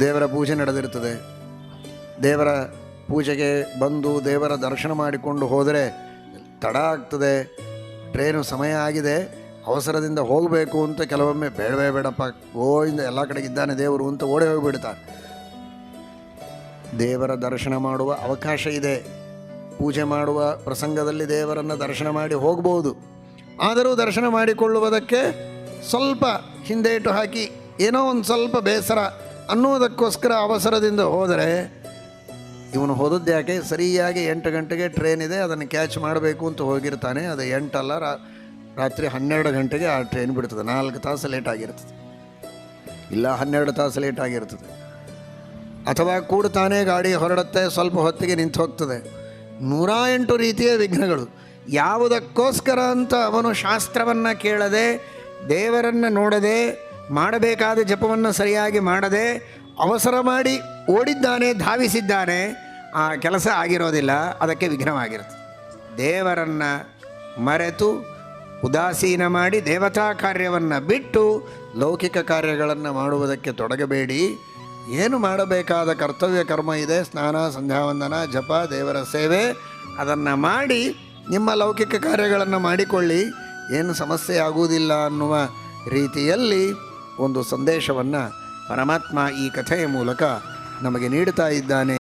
ದೇವರ ಪೂಜೆ ನಡೆದಿರ್ತದೆ ದೇವರ ಪೂಜೆಗೆ ಬಂದು ದೇವರ ದರ್ಶನ ಮಾಡಿಕೊಂಡು ಹೋದರೆ ತಡ ಆಗ್ತದೆ. ಟ್ರೈನು ಸಮಯ ಆಗಿದೆ. ಅವಸರದಿಂದ ಹೋಗಬೇಕು ಅಂತ ಕೆಲವೊಮ್ಮೆ ಬೇಡವೇ ಬೇಡಪ್ಪ. ಗೋಯಿಂದ ಎಲ್ಲ ಕಡೆಗೆ ಇದ್ದಾನೆ ದೇವರು ಅಂತ ಓಡಿ ಹೋಗಿಬಿಡ್ತಾರೆ. ದೇವರ ದರ್ಶನ ಮಾಡುವ ಅವಕಾಶ ಇದೆ. ಪೂಜೆ ಮಾಡುವ ಪ್ರಸಂಗದಲ್ಲಿ ದೇವರನ್ನು ದರ್ಶನ ಮಾಡಿ ಹೋಗ್ಬೋದು. ಆದರೂ ದರ್ಶನ ಮಾಡಿಕೊಳ್ಳುವುದಕ್ಕೆ ಸ್ವಲ್ಪ ಹಿಂದೇಟು ಹಾಕಿ. ಏನೋ ಒಂದು ಸ್ವಲ್ಪ ಬೇಸರ. ಅನ್ನುವುದಕ್ಕೋಸ್ಕರ ಅವಸರದಿಂದ ಹೋದರೆ ಇವನು ಹೋದದ್ದು ಯಾಕೆ? ಸರಿಯಾಗಿ ಎಂಟು ಗಂಟೆಗೆ ಟ್ರೈನ್ ಇದೆ, ಅದನ್ನು ಕ್ಯಾಚ್ ಮಾಡಬೇಕು ಅಂತ ಹೋಗಿರ್ತಾನೆ. ಅದು ಎಂಟಲ್ಲ, ರಾ- ರಾತ್ರಿ ಹನ್ನೆರಡು ಗಂಟೆಗೆ ಆ ಟ್ರೈನ್ ಬಿಡ್ತದೆ. ನಾಲ್ಕು ತಾಸು ಲೇಟ್ ಆಗಿರ್ತದೆ. ಇಲ್ಲ, ಹನ್ನೆರಡು ತಾಸು ಲೇಟ್ ಆಗಿರ್ತದೆ. ಅಥವಾ ಕೂಡ್ತಾನೆ ಗಾಡಿ ಹೊರಡುತ್ತೆ, ಸ್ವಲ್ಪ ಹೊತ್ತಿಗೆ ನಿಂತು ಹೋಗ್ತದೆ. ನೂರ ಎಂಟು ರೀತಿಯ ವಿಘ್ನಗಳು. ಯಾವುದಕ್ಕೋಸ್ಕರ ಅಂತ ಅವನು ಶಾಸ್ತ್ರವನ್ನು ಕೇಳದೆ, ದೇವರನ್ನು ನೋಡದೆ ಮಾಡಬೇಕಾದ ಜಪವನ್ನು ಸರಿಯಾಗಿ ಮಾಡದೆ ಅವಸರ ಮಾಡಿ ಓಡಿದ್ದಾನೆ, ಧಾವಿಸಿದ್ದಾನೆ, ಆ ಕೆಲಸ ಆಗಿರೋದಿಲ್ಲ, ಅದಕ್ಕೆ ವಿಘ್ನವಾಗಿರುತ್ತೆ. ದೇವರನ್ನು ಮರೆತು ಉದಾಸೀನ ಮಾಡಿ ದೇವತಾ ಕಾರ್ಯವನ್ನು ಬಿಟ್ಟು ಲೌಕಿಕ ಕಾರ್ಯಗಳನ್ನು ಮಾಡುವುದಕ್ಕೆ ತೊಡಗಬೇಡಿ. ಏನು ಮಾಡಬೇಕಾದ ಕರ್ತವ್ಯ ಕರ್ಮ ಇದೆ, ಸ್ನಾನ, ಸಂಧ್ಯಾವಂದನ, ಜಪ, ದೇವರ ಸೇವೆ, ಅದನ್ನು ಮಾಡಿ ನಿಮ್ಮ ಲೌಕಿಕ ಕಾರ್ಯಗಳನ್ನು ಮಾಡಿಕೊಳ್ಳಿ. ಏನು ಸಮಸ್ಯೆ ಆಗುವುದಿಲ್ಲ ಅನ್ನುವ ರೀತಿಯಲ್ಲಿ ಒಂದು ಸಂದೇಶವನ್ನು ಪರಮಾತ್ಮ ಈ ಕಥೆಯ ಮೂಲಕ ನಮಗೆ ನೀಡುತ್ತಾ ಇದ್ದಾನೆ.